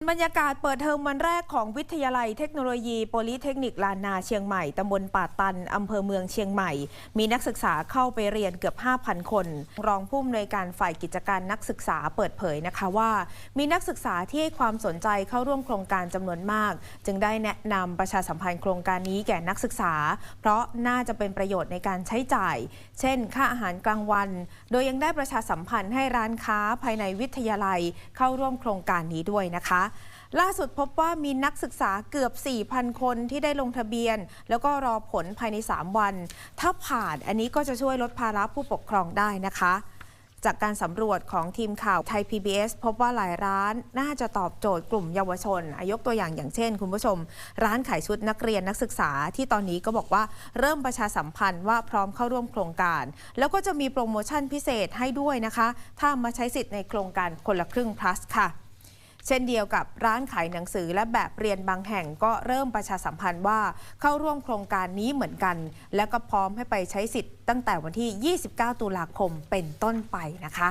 บรรยากาศเปิดเทอมวันแรกของวิทยาลัยเทคโนโลยีโพลิเทคนิคลานนาเชียงใหม่ ตำบลป่าตัน อำเภอเมืองเชียงใหม่ มีนักศึกษาเข้าไปเรียนเกือบ 5,000 คน รองผู้อำนวยการฝ่ายกิจการนักศึกษาเปิดเผยนะคะว่า มีนักศึกษาที่ให้ความสนใจเข้าร่วมโครงการจำนวนมาก จึงได้แนะนำประชาสัมพันธ์โครงการนี้แก่นักศึกษา เพราะน่าจะเป็นประโยชน์ในการใช้จ่าย เช่น ค่าอาหารกลางวัน โดยยังได้ประชาสัมพันธ์ให้ร้านค้าภายในวิทยาลัยเข้าร่วมโครงการนี้ด้วยนะคะล่าสุดพบว่ามีนักศึกษาเกือบ 4,000 คนที่ได้ลงทะเบียน แล้วก็รอผลภายใน 3 วัน ถ้าผ่านอันนี้ก็จะช่วยลดภาระผู้ปกครองได้นะคะ จากการสำรวจของทีมข่าวไทย PBS พบว่าหลายร้านน่าจะตอบโจทย์กลุ่มเยาวชนอายกตัวอย่างอย่างเช่น คุณผู้ชม ร้านขายชุดนักเรียนนักศึกษาที่ตอนนี้ก็บอกว่าเริ่มประชาสัมพันธ์ว่าพร้อมเข้าร่วมโครงการ แล้วก็จะมีโปรโมชั่นพิเศษให้ด้วยนะคะ ถ้ามาใช้สิทธิ์ในโครงการคนละครึ่ง plus ค่ะ เช่นเดียวกับร้านขายหนังสือและแบบเรียนบางแห่งก็เริ่มประชาสัมพันธ์ว่าเข้าร่วมโครงการนี้เหมือนกัน และก็พร้อมให้ไปใช้สิทธิ์ตั้งแต่วันที่ 29 ตุลาคมเป็นต้นไปนะคะ